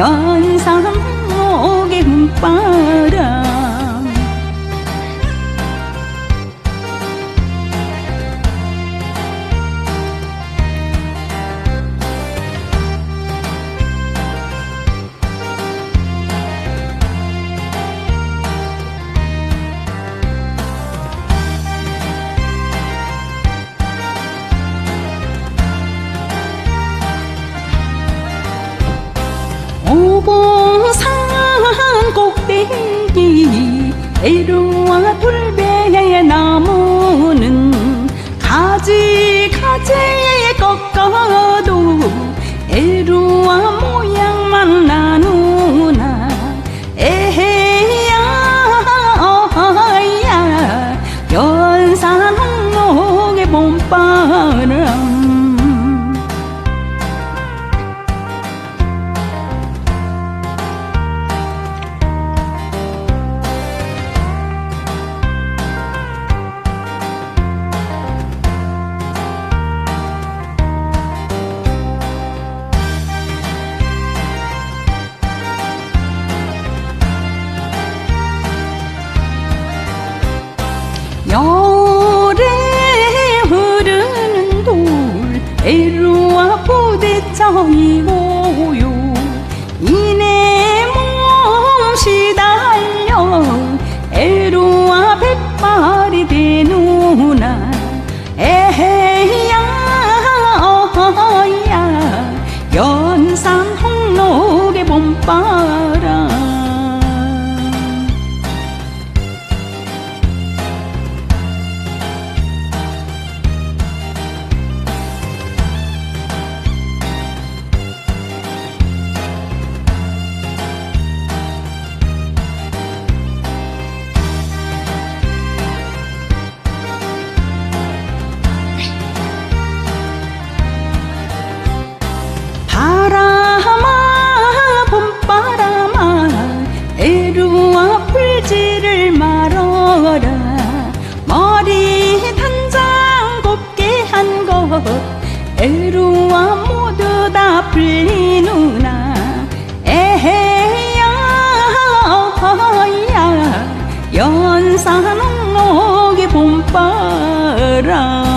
야. 오봉산 꼭대기 애로와 불 외로워 모두 다 풀리누나. 에헤야 허야. 연산옥의 봄바람.